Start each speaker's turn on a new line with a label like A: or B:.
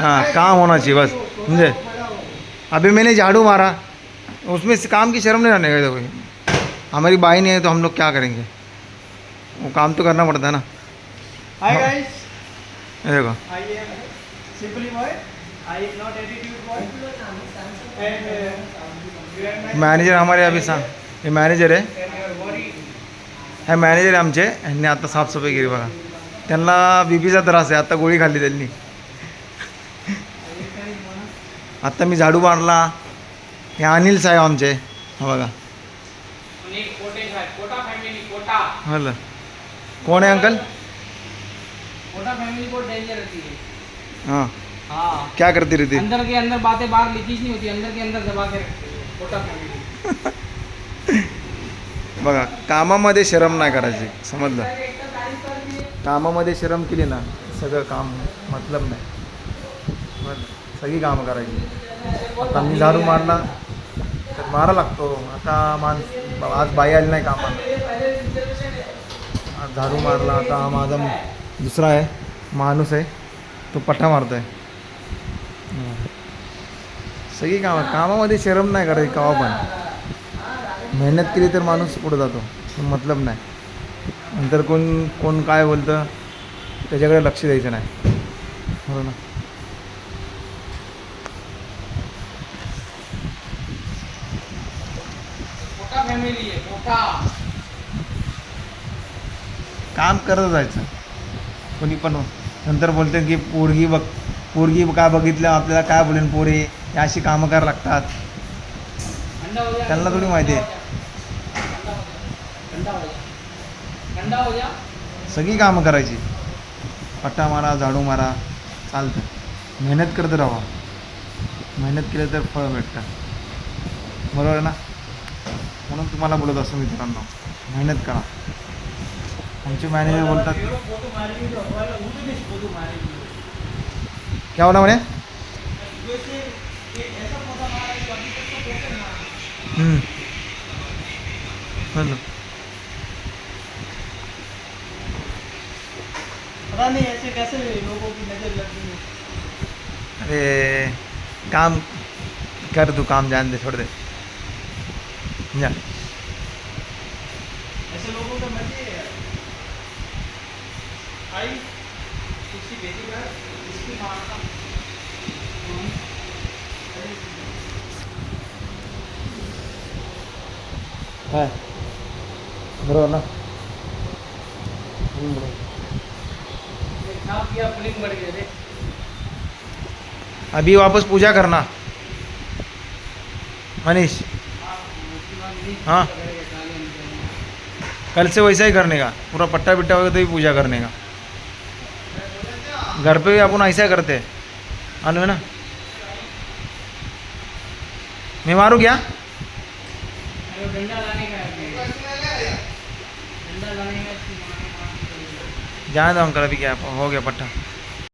A: हाँ काम होना चाहिए बस समझे? अभी मैंने झाड़ू मारा उसमें से काम की शर्म नहीं रहने का कोई हमारी बाई नहीं है तो हम लोग क्या करेंगे? वो काम तो करना पड़ता है ना।
B: हाय गाइस
A: देखो।
B: I am simply boy I am not attitude boy and
A: manager हमारे अभी सांग हे। मॅनेजर आहे
B: वरी
A: हे मॅनेजर आहे आमचे आता साफसफाई केली बघा त्यांना बी पीचा त्रास आहे आता गोळी खाल्ली त्यांनी आत्ता मी झाडू मारला. हे अनिल साहेब आमचे. हा बघा. हलं. कोण आहे अंकल?
B: कोटा फैमिली को डेंजर रहती है
A: हां.
B: हाँ.
A: क्या करती रहती?
B: अंदर के अंदर बातें बाहर लीकेज नहीं होती अंदर के अंदर दबा के कोटा फैमिली
A: बघा कामामध्ये शरम नाही करायची समजलं? कामामध्ये शरम केली ना सगळं काम मतलब नाही. बरं, सगळी कामं करायची. आता मी झाडू मारला तर मारा लागतो. आता माणस आज बाई आली नाही कामाला. आज झाडू मारला. आता हा माझा दुसरा आहे माणूस आहे. तो पट्टा मारतो आहे सगळी कामं कामामध्ये शरम नाही करायची कवा पण. मेहनत केली तर माणूस पुढे जातो. मतलब नाही. नंतर कोण कोण काय बोलतं त्याच्याकडे लक्ष द्यायचं नाही. बरोबर ना
B: कोटा फैमिली है कोटा
A: काम करत जायचं. कोणी पण नंतर बोलते की पोरगी बघ पोरगी काय बघितलं आपल्याला काय बोलेन पोरे हे अशी कामं करायला लागतात.
B: ठंडा हो जा
A: त्यांना थोडी माहिती आहे.
B: ठंडा हो जा ठंडा हो जा
A: सगळी कामं करायची. पट्टा मारा झाडू मारा चालतं. मेहनत करत राहा. मेहनत केलं तर फळ भेटतं बरोबर आहे ना? म्हणून तुम्हाला बोलत असतो मित्रांनो. मेहनत करा. आमचे मॅनेजर बोलतात क्या म्हणे?
B: जैसे ये ऐसा फोटो मारा है तो अभी तक तो कैसे मारा
A: हम्म. बोलो.
B: पता नहीं ऐसे कैसे लोगों की नजर लग गई है?
A: अरे काम कर तू काम जान दे छोड़ दे. जा
B: ऐसे लोगों का है। यार आई किसी बेटी का इसकी माँ का।
A: काय बरोबर ना। अभी वापस पूजा करना। मनीष। हाँ। कल से वैसा ही करने का, पूरा पट्टा बिट्टा होगा तो भी पूजा करने का। घर पे भी अपन ऐसा ही करते हैं। मालूम है ना? मैं मारूँ क्या?
B: है।
A: जाने दो अंकल अभी क्या हो गया पट्टा।